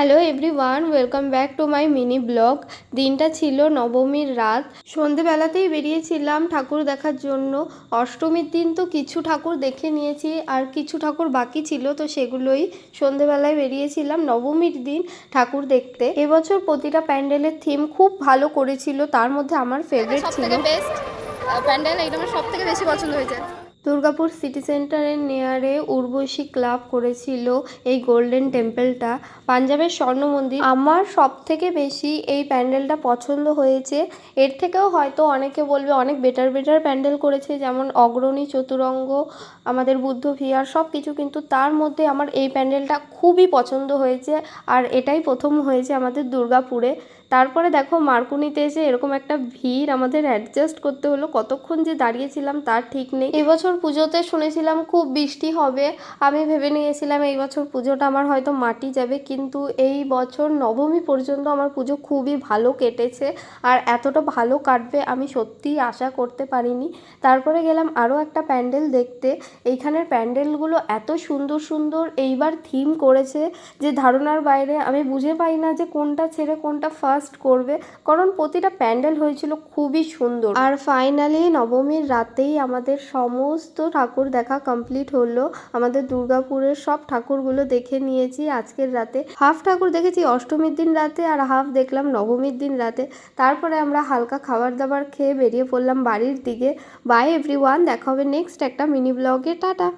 Hello everyone welcome back to my mini vlog দিনটা ছিল নবমীর রাত। সন্ধেবেলাতেই বেরিয়েছিলাম ঠাকুর দেখার জন্য। অষ্টমীর দিন তো কিছু ঠাকুর দেখে নিয়েছি আর কিছু ঠাকুর বাকি ছিল তো সেগুলোই সন্ধেবেলায় বেরিয়েছিলাম নবমীর দিন ঠাকুর দেখতে। এবছর প্রতিটা প্যান্ডেলের থিম খুব ভালো করেছিল তার মধ্যে আমার ফেভারিট ছিল। বেস্ট প্যান্ডেল এটা আমার সব থেকে বেশি পছন্দ হয়েছে। দুর্গাপুর সিটি সেন্টারের নেয়ারে উর্বশী ক্লাব করেছিল এই গোল্ডেন টেম্পলটা। পাঞ্জাবের স্বর্ণ মন্দির। আমার সব থেকে বেশি এই প্যান্ডেলটা পছন্দ হয়েছে। এর থেকেও হয়তো অনেকে বলবে অনেক বেটার বেটার প্যান্ডেল করেছে, যেমন অগ্রণী, চতুরঙ্গ, আমাদের বুদ্ধ ভিয়ার সব কিছু কিন্তু তার মধ্যে আমার এই প্যান্ডেলটা খুবই পছন্দ হয়েছে আর এটাই প্রথম হয়েছে আমাদের দুর্গাপুরে। তারপরে দেখো মার্কুনিতে এসে এরকম একটা ভিড় আমাদের অ্যাডজাস্ট করতে হলো, কতক্ষণ যে দাঁড়িয়েছিলাম তার ঠিক নেই। এবছর পুজোতে শুনেছিলাম খুব বৃষ্টি হবে। আমি ভেবে নিয়েছিলাম এই বছর পুজোটা আমার হয়তো মাটি যাবে, কিন্তু এই বছর নবমী পর্যন্ত আমার পুজো খুবই ভালো কেটেছে আর এতটা ভালো কাটবে আমি সত্যিই আশা করতে পারিনি। তারপরে গেলাম আরও একটা প্যান্ডেল দেখতে। এইখানের প্যান্ডেলগুলো এত সুন্দর সুন্দর এইবার থিম করেছে যে ধারণার বাইরে আমি বুঝে পাই না যে কোনটা ছেড়ে কোনটা ফার্স্ট করবে, কারণ প্রতিটা প্যান্ডেল হয়েছিল খুবই সুন্দর। আর ফাইনালি নবমীর রাতেই আমাদের সমস্ত ঠাকুর দেখা কমপ্লিট হলো। আমাদের দুর্গাপুরের সব ঠাকুরগুলো দেখে নিয়েছি আজকের রাতে। হাফ ঠাকুর দেখেছি অষ্টমীর দিন রাতে আর হাফ দেখলাম নবমীর দিন রাতে। তারপরে আমরা হালকা খাবার দাবার খেয়ে বেরিয়ে পড়লাম বাড়ির দিকে। বাই এভরি ওয়ান দেখা হবে নেক্সট একটা মিনি ব্লগে টাটা!